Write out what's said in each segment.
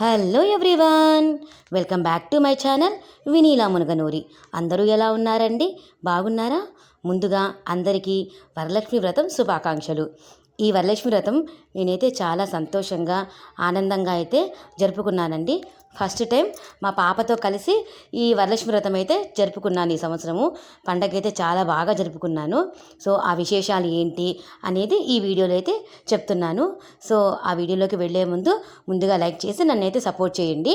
Hello everyone welcome back to my channel Vineela Munaganuri. అందరూ ఎలా ఉన్నారండి? బాగున్నారా? ముందుగా అందరికీ వరలక్ష్మి వ్రతం శుభాకాంక్షలు. ఈ వరలక్ష్మి వ్రతం నేనైతే చాలా సంతోషంగా ఆనందంగా అయితే జరుపుకున్నానండి. ఫస్ట్ టైం మా పాపతో కలిసి ఈ వరలక్ష్మి వ్రతం అయితే జరుపుకున్నాను ఈ సంవత్సరము. పండగ అయితే చాలా బాగా జరుపుకున్నాను. సో ఆ విశేషాలు ఏంటి అనేది ఈ వీడియోలో అయితే చెప్తున్నాను. సో ఆ వీడియోలోకి వెళ్ళే ముందు ముందుగా లైక్ చేసి నన్ను అయితే సపోర్ట్ చేయండి.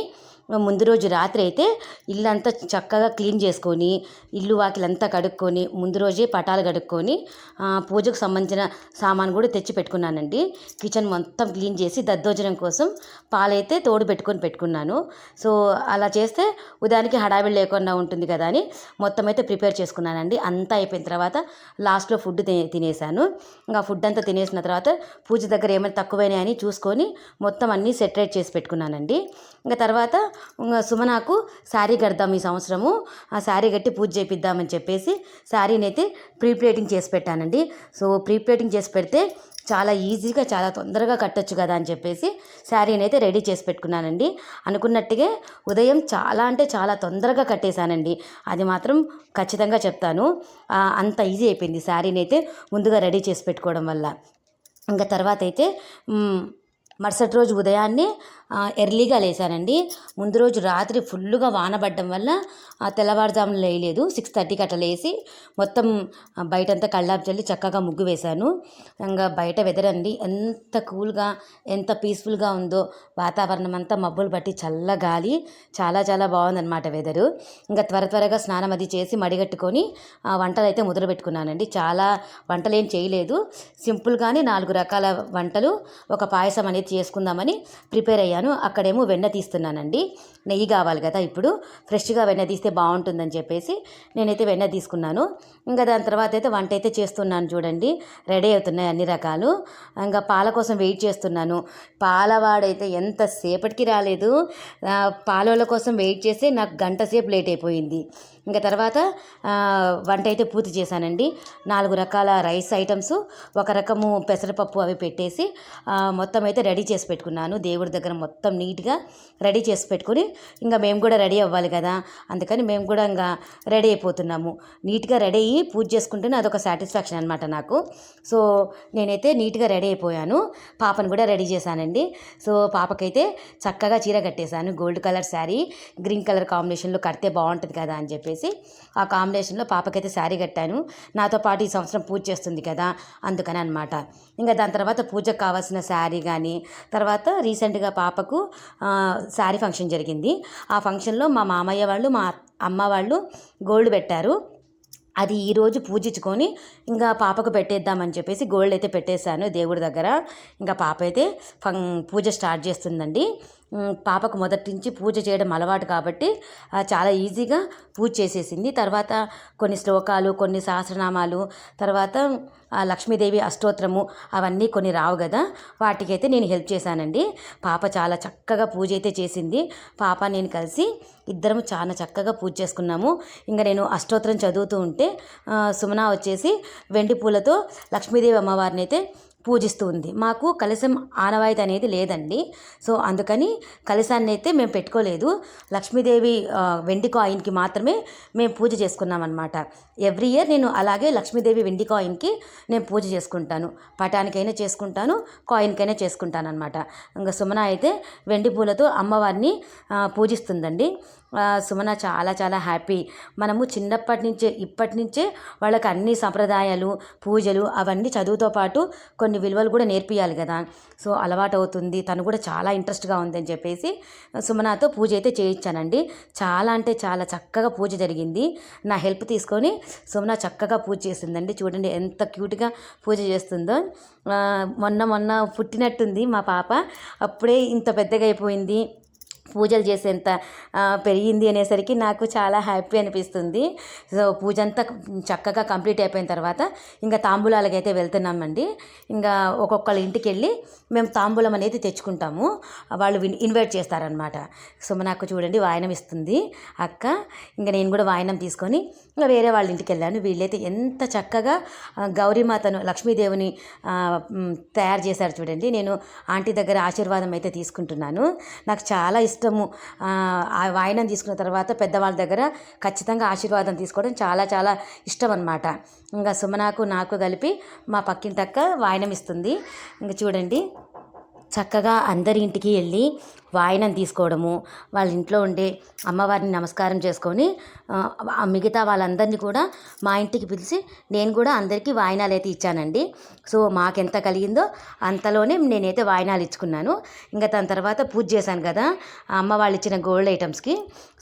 ముందు రోజు రాత్రి అయితే ఇల్లంతా చక్కగా క్లీన్ చేసుకొని ఇల్లు వాకిలంతా కడుక్కొని ముందు రోజే పటాలు కడుక్కొని పూజకు సంబంధించిన సామాన్ కూడా తెచ్చి పెట్టుకున్నానండి. కిచెన్ మొత్తం క్లీన్ చేసి దద్దోజనం కోసం పాలైతే తోడు పెట్టుకొని పెట్టుకున్నాను. సో అలా చేస్తే ఉదయానికి హడావిడి లేకుండా ఉంటుంది కదా అని మొత్తం అయితే ప్రిపేర్ చేసుకున్నానండి. అంతా అయిపోయిన తర్వాత లాస్ట్లో ఫుడ్ తినే తినేసాను ఇంకా ఫుడ్ అంతా తినేసిన తర్వాత పూజ దగ్గర ఏమైనా తక్కువైనాయని చూసుకొని మొత్తం అన్నీ సెటరేట్ చేసి పెట్టుకున్నానండి. ఇంకా తర్వాత ఇంకా సుమనాకు శారీ కడదాం ఈ సంవత్సరము. ఆ శారీ కట్టి పూజ చేపిద్దామని చెప్పేసి శారీని అయితే ప్రీ ప్లేటింగ్ చేసి పెట్టానండి. సో ప్రీ ప్లేటింగ్ చేసి పెడితే చాలా ఈజీగా చాలా తొందరగా కట్టొచ్చు కదా అని చెప్పేసి శారీని అయితే రెడీ చేసి పెట్టుకున్నానండి. అనుకున్నట్టుగా ఉదయం చాలా అంటే చాలా తొందరగా కట్టేశానండి. అది మాత్రం ఖచ్చితంగా చెప్తాను. అంత ఈజీ అయిపోయింది శారీని అయితే ముందుగా రెడీ చేసి పెట్టుకోవడం వల్ల. ఇంకా తర్వాత అయితే మరుసటి రోజు ఉదయాన్నే ఎర్లీగా లేసానండి. ముందు రోజు రాత్రి ఫుల్గా వానబడ్డం వల్ల ఆ, తెల్లవారుజామున లేయలేదు. సిక్స్ థర్టీకి అట్లా లేసి మొత్తం బయటంతా కళ్ళాపు చల్లి చక్కగా ముగ్గు వేశాను. ఇంకా బయట వెదర్ అండి ఎంత కూల్గా ఎంత పీస్ఫుల్గా ఉందో. వాతావరణం అంతా మబ్బులు పట్టి చల్ల గాలి చాలా చాలా బాగుందన్నమాట వెదరు. ఇంకా త్వర త్వరగా స్నానం అది చేసి మడిగట్టుకొని ఆ, వంటలు అయితే మొదలు పెట్టుకున్నానండి చాలా వంటలు ఏం చేయలేదు. సింపుల్గానే నాలుగు రకాల వంటలు ఒక పాయసం అనేది చేసుకుందామని ప్రిపేర్ అయ్యాను. అక్కడేమో వెన్న తీస్తున్నానండి. నెయ్యి కావాలి కదా ఇప్పుడు ఫ్రెష్గా వెన్న తీస్తే బాగుంటుందని చెప్పేసి నేనైతే వెన్న తీసుకున్నాను. ఇంకా దాని తర్వాత అయితే వంట అయితే చేస్తున్నాను చూడండి. రెడీ అవుతున్నాయి అన్ని రకాలు. ఇంకా పాల కోసం వెయిట్ చేస్తున్నాను. పాలవాడైతే ఎంతసేపటికి రాలేదు. పాలల కోసం వెయిట్ చేస్తే నాకు గంట సేపు లేట్ అయిపోయింది. ఇంకా తర్వాత వంట అయితే పూర్తి చేశానండి. నాలుగు రకాల రైస్ ఐటమ్స్ ఒక రకము పెసరపప్పు అవి పెట్టేసి మొత్తం అయితే రెడీ చేసి పెట్టుకున్నాను దేవుడి దగ్గర మొత్తం నీట్గా రెడీ చేసి పెట్టుకొని ఇంకా మేము కూడా రెడీ అవ్వాలి కదా. అందుకని మేము కూడా ఇంకా రెడీ అయిపోతున్నాము. నీట్గా రెడీ అయ్యి పూజ చేసుకుంటేనే అదొక సాటిస్ఫాక్షన్ అనమాట నాకు. సో నేనైతే నీట్గా రెడీ అయిపోయాను. పాపను కూడా రెడీ చేశానండి. సో పాపకైతే చక్కగా చీర కట్టేశాను. Gold colour sari green colour కాంబినేషన్లో కడితే బాగుంటుంది కదా అని చెప్పేసి ఆ కాంబినేషన్లో పాపకైతే శారీ కట్టాను. నాతో పాటు ఈ సంవత్సరం పూజ చేస్తుంది కదా అందుకని అనమాట ఇంకా దాని తర్వాత పూజకు కావాల్సిన శారీ కానీ తర్వాత రీసెంట్గా పాప పాపకు శారీ ఫంక్షన్ జరిగింది. ఆ ఫంక్షన్లో మా మామయ్య వాళ్ళు మా అమ్మ వాళ్ళు గోల్డ్ పెట్టారు. అది ఈరోజు పూజించుకొని ఇంకా పాపకు పెట్టేద్దామని చెప్పేసి గోల్డ్ అయితే పెట్టేశాను దేవుడి దగ్గర. ఇంకా పాప అయితే ఫం పూజ స్టార్ట్ చేస్తుందండి. పాపకు మొదటి నుంచి పూజ చేయడం అలవాటు కాబట్టి చాలా ఈజీగా పూజ చేసేసింది. తర్వాత కొన్ని శ్లోకాలు కొన్ని సహస్రనామాలు తర్వాత ఆ, లక్ష్మీదేవి అష్టోత్తరము అవన్నీ కొన్ని రావు కదా వాటికైతే నేను హెల్ప్ చేశానండి. పాప చాలా చక్కగా పూజ అయితే చేసింది. పాప నేను కలిసి ఇద్దరం చాలా చక్కగా పూజ చేసుకున్నాము. ఇంకా నేను అష్టోత్తరం చదువుతూ ఉంటే సుమన వచ్చేసి వెండి పూలతో లక్ష్మీదేవి అమ్మవారిని అయితే పూజిస్తూ ఉంది. మాకు కలశం ఆనవాయితీ అనేది లేదండి. సో అందుకని కలశాన్ని అయితే మేము పెట్టుకోలేదు. లక్ష్మీదేవి వెండి కాయిన్కి మాత్రమే మేము పూజ చేసుకున్నాం అనమాట ఎవ్రీ ఇయర్ నేను అలాగే లక్ష్మీదేవి వెండి కాయిన్కి నేను పూజ చేసుకుంటాను. పటానికైనా చేసుకుంటాను కాయిన్కైనా చేసుకుంటాను అనమాట ఇంకా సుమన అయితే వెండి పూలతో అమ్మవారిని పూజిస్తుందండి. సుమన చాలా చాలా హ్యాపీ. మనము చిన్నప్పటి నుంచే ఇప్పటి నుంచే వాళ్ళకి అన్ని సంప్రదాయాలు పూజలు అవన్నీ చదువుతో పాటు కొన్ని విలువలు కూడా నేర్పియాలి కదా. సో అలవాటు అవుతుంది తను కూడా చాలా ఇంట్రెస్ట్గా ఉందని చెప్పేసి సుమనతో పూజ అయితే చేయించానండి. చాలా అంటే చాలా చక్కగా పూజ జరిగింది. నా హెల్ప్ తీసుకొని సుమన చక్కగా పూజ చేసిందండి చూడండి ఎంత క్యూట్గా పూజ చేస్తుందో. మొన్న మొన్న పుట్టినట్టుంది మా పాప. అప్పుడే ఇంత పెద్దగా అయిపోయింది. పూజలు చేసేంత పెరిగింది అనేసరికి నాకు చాలా హ్యాపీ అనిపిస్తుంది. సో పూజ అంతా చక్కగా కంప్లీట్ అయిపోయిన తర్వాత ఇంకా తాంబూలాలకి అయితే వెళ్తున్నామండి. ఇంకా ఒక్కొక్కళ్ళ ఇంటికి వెళ్ళి మేము తాంబూలం అనేది తెచ్చుకుంటాము. వాళ్ళు విన్- ఇన్వైట్ చేస్తారనమాట సో నాకు చూడండి వాయనం ఇస్తుంది. అక్క ఇంకా నేను కూడా వాయనం తీసుకొని ఇంకా వేరే వాళ్ళ ఇంటికి వెళ్ళాను. వీళ్ళైతే ఎంత చక్కగా గౌరీమాతను లక్ష్మీదేవిని తయారు చేశారు చూడండి. నేను ఆంటీ దగ్గర ఆశీర్వాదం అయితే తీసుకుంటున్నాను. నాకు చాలా ఇష్టము. ఆ, వాయినం వాయనం తీసుకున్న తర్వాత పెద్దవాళ్ళ దగ్గర ఖచ్చితంగా ఆశీర్వాదం తీసుకోవడం చాలా చాలా ఇష్టం అనమాట ఇంకా సుమనాకు నాకు కలిపి మా పక్కింటక్క వాయనం ఇస్తుంది. ఇంకా చూడండి చక్కగా అందరి ఇంటికి వెళ్ళి వాయనం తీసుకోవడము వాళ్ళ ఇంట్లో ఉండే అమ్మవారిని నమస్కారం చేసుకొని మిగతా వాళ్ళందరినీ కూడా మా ఇంటికి పిలిచి నేను కూడా అందరికీ వాయినాలు అయితే ఇచ్చానండి. సో మాకెంత కలిగిందో అంతలోనే నేనైతే వాయినాలు ఇచ్చుకున్నాను. ఇంకా దాని తర్వాత పూజ చేశాను కదా అమ్మ వాళ్ళు ఇచ్చిన గోల్డ్ ఐటమ్స్కి.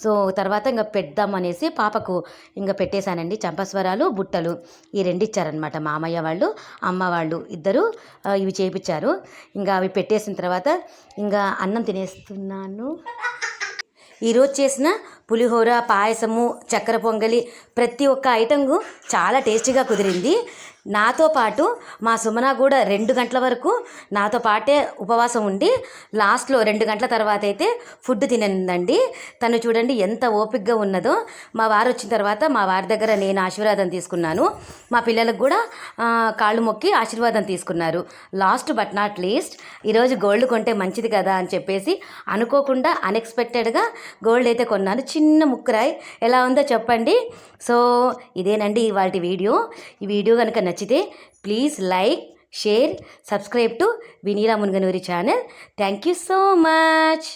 సో తర్వాత ఇంకా పెడదాం అనేసి పాపకు ఇంకా పెట్టేశానండి. చంపస్వరాలు బుట్టలు ఈ రెండు ఇచ్చారనమాట మామయ్య వాళ్ళు అమ్మ వాళ్ళు ఇద్దరు ఇవి చేపించారు ఇంకా అవి పెట్టేసిన తర్వాత ఇంకా అన్నం తినేసి చేస్తున్నాను. ఈరోజు చేసిన పులిహోర పాయసము చక్కెర పొంగలి ప్రతి ఒక్క ఐటమ్ చాలా టేస్టీగా కుదిరింది. నాతో పాటు మా సుమన కూడా రెండు గంటల వరకు నాతో పాటే ఉపవాసం ఉండి లాస్ట్లో రెండు గంటల తర్వాత అయితే ఫుడ్ తినందండి. తను చూడండి ఎంత ఓపిక్గా ఉన్నదో. మా వారు వచ్చిన తర్వాత మా వారి దగ్గర నేను ఆశీర్వాదం తీసుకున్నాను. మా పిల్లలకు కూడా కాళ్ళు మొక్కి ఆశీర్వాదం తీసుకున్నారు. లాస్ట్ బట్ నాట్ లీస్ట్ ఈరోజు గోల్డ్ కొంటే మంచిది కదా అని చెప్పేసి అనుకోకుండా అన్ఎక్స్పెక్టెడ్గా గోల్డ్ అయితే కొన్నాను. చిన్న ముక్కురాయి. ఎలా ఉందో చెప్పండి. సో ఇదేనండి ఇవాళ వీడియో. ఈ వీడియో కనుక నచ్చితే please like share subscribe to Vineera Munganuri channel. Thank you so much.